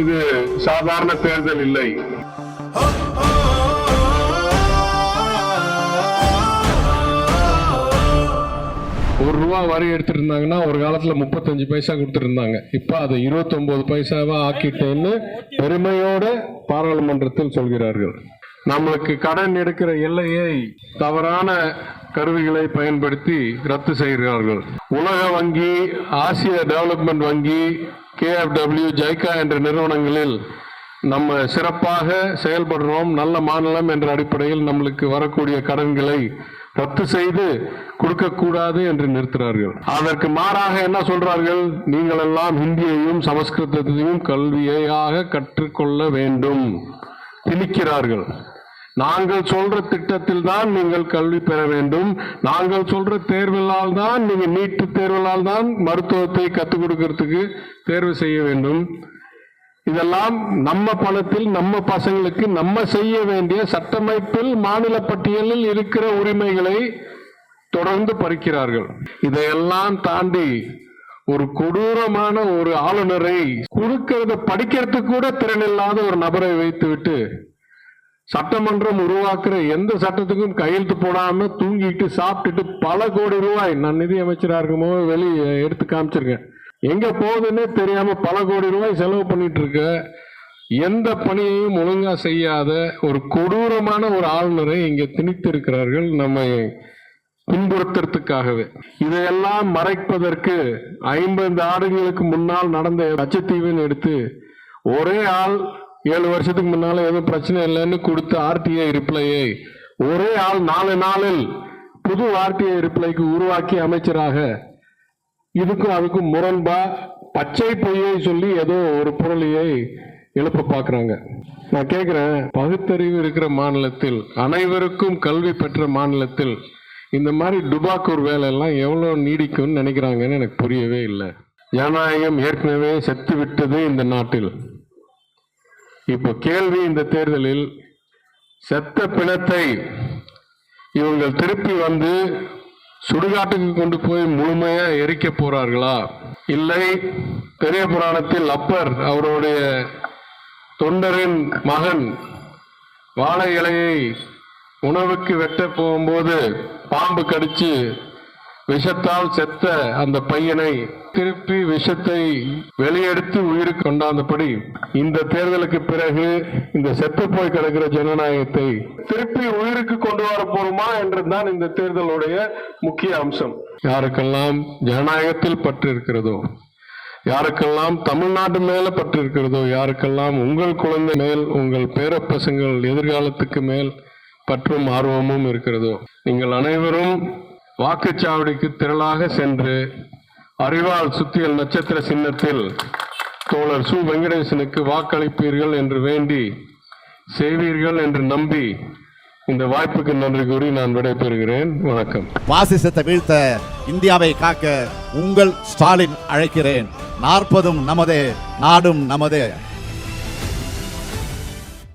இது சாதாரண தேர்தல் இல்லை. ஒரு ரூபா வரி எடுத்துட்டு இருந்தாங்கன்னா ஒரு காலத்துல முப்பத்தஞ்சு பைசா கொடுத்துருந்தாங்க. இப்ப அதை 29 பைசாவா ஆக்கிட்டேன்னு பெருமையோட பாராளுமன்றத்தில் சொல்கிறார்கள். நம்மளுக்கு கடன் எடுக்கிற எல்லையை தவறான கருவிகளை பயன்படுத்தி ரத்து செய்கிறார்கள். உலக வங்கி ஆசிய டெவலப்மெண்ட் வங்கி கேஎஃப்டபிள்யூ ஜைகா என்ற நிறுவனங்களில் நம்ம சிறப்பாக செயல்படுறோம் நல்ல மாநிலம் என்ற அடிப்படையில் நம்மளுக்கு வரக்கூடிய கடன்களை ரத்து செய்து கொடுக்கக்கூடாது என்று நிறுத்துறார்கள். அதற்கு மாறாக என்ன சொல்றார்கள்? நீங்கள் எல்லாம் ஹிந்தியையும் சமஸ்கிருதத்தையும் கல்வியாக கற்றுக்கொள்ள வேண்டும். திணிக்கிறார்கள். நாங்கள் சொல்ற திட்டத்தில் தான் நீங்கள் கல்வி பெற வேண்டும். நாங்கள் சொல்ற தேர்விலால் தான் நீங்க நீட்டு தேர்விலால் தான் மருத்துவத்தை கற்றுக் கொடுக்கறதுக்கு தேர்வு செய்ய வேண்டும். இதெல்லாம் நம்ம பணத்தில் நம்ம பசங்களுக்கு நம்ம செய்ய வேண்டிய சட்டமைப்பில் மாநில பட்டியலில் இருக்கிற உரிமைகளை தொடர்ந்து பறிக்கிறார்கள். இதையெல்லாம் தாண்டி ஒரு கொடூரமான ஒரு ஆளுநரை கொடுக்கறத படிக்கிறதுக்கு கூட திறனில்லாத ஒரு நபரை வைத்துவிட்டு சட்டமன்றம் உருவாக்குற எந்த சட்டத்துக்கும் கையெழுத்து போடாம தூங்கிட்டு சாப்பிட்டுட்டு பல கோடி ரூபாய் நான் நிதி அமைச்சராக இருக்கும்போது வெளியே எடுத்து காமிச்சிருக்கேன். எங்க போகுதுன்னே தெரியாம பல கோடி ரூபாய் செலவு பண்ணிட்டு இருக்க எந்த பணியையும் ஒழுங்கா செய்யாத ஒரு கொடூரமான ஒரு ஆளுநரை இங்க திணித்து இருக்கிறார்கள் நம்மை துன்புறுத்துறதுக்காகவே. இதையெல்லாம் மறைப்பதற்கு ஐம்பது ஆண்டுகளுக்கு முன்னால் நடந்த லட்சத்தீவின் எடுத்து ஒரே ஆள் ஏழு வருஷத்துக்கு முன்னால எதுவும் பிரச்சனை இல்லைன்னு கொடுத்த ஆர்டிஐ ரிப்ளையை ஒரே ஆள் நாலு நாளில் புது ஆர்டிஐ ரிப்ளைக்கு உருவாக்கி அமைச்சராக. இதுக்கும் அதுக்கும் முரண்பா பச்சை பொய்யை சொல்லி ஏதோ ஒரு புரளியை எழுப்ப பார்க்குறாங்க நான் கேட்கிறேன் பகுத்தறிவு இருக்கிற மாநிலத்தில் அனைவருக்கும் கல்வி பெற்ற மாநிலத்தில் இந்த மாதிரி டுபாக்கூர் வேலையெல்லாம் எவ்வளோ நீடிக்கும்னு நினைக்கிறாங்கன்னு எனக்கு புரியவே இல்லை. ஜனநாயகம் ஏற்கனவே செத்து விட்டது இந்த நாட்டில். இப்போ கேள்வி இந்த தேர்தலில் செத்த பிணத்தை இவங்கள் திருப்பி வந்து சுடுகாட்டுக்கு கொண்டு போய் முழுமையா எரிக்க போறார்களா? இல்லை பெரிய புராணத்தில் அப்பர் அவருடைய தொண்டரின் மகன் வாழை இலையை உணவுக்கு வெட்ட போகும்போது பாம்பு கடிச்சு விஷத்தால் செத்த அந்த பையனை திருப்பி விஷத்தை வெளியெடுத்து உயிருக்கு கொண்டாந்தபடி இந்த தேர்தலுக்கு பிறகு இந்த செத்து போய் கிடக்கிற ஜனநாயகத்தை திருப்பி உயிருக்கு கொண்டு வர போருமா என்றுதான் இந்த தேர்தலுடைய முக்கிய அம்சம். யாருக்கெல்லாம் ஜனநாயகத்தில் பற்று இருக்கிறதோ யாருக்கெல்லாம் தமிழ்நாட்டு மேல பற்று இருக்கிறதோ யாருக்கெல்லாம் உங்கள் குழந்தை மேல் உங்கள் பேரப்பசங்கள் எதிர்காலத்துக்கு மேல் பற்றும் ஆர்வமும் இருக்கிறதோ நீங்கள் அனைவரும் வாக்குச்சாவடிக்கு திரளாக சென்று அறிவால் சுத்தியல் நட்சத்திர சின்னத்தில் தோழர் சு. வெங்கடேசனுக்கு வாக்களிப்பீர்கள் என்று வேண்டி செய்வீர்கள் என்று நம்பி இந்த வாய்ப்புக்கு நன்றி கூறி நான் விடைபெறுகிறேன். வணக்கம். பாசிசத்தை வீழ்த்த இந்தியாவை காக்க உங்கள் ஸ்டாலின் அழைக்கிறேன். நாற்பதும் நமதே நாடும் நமதே.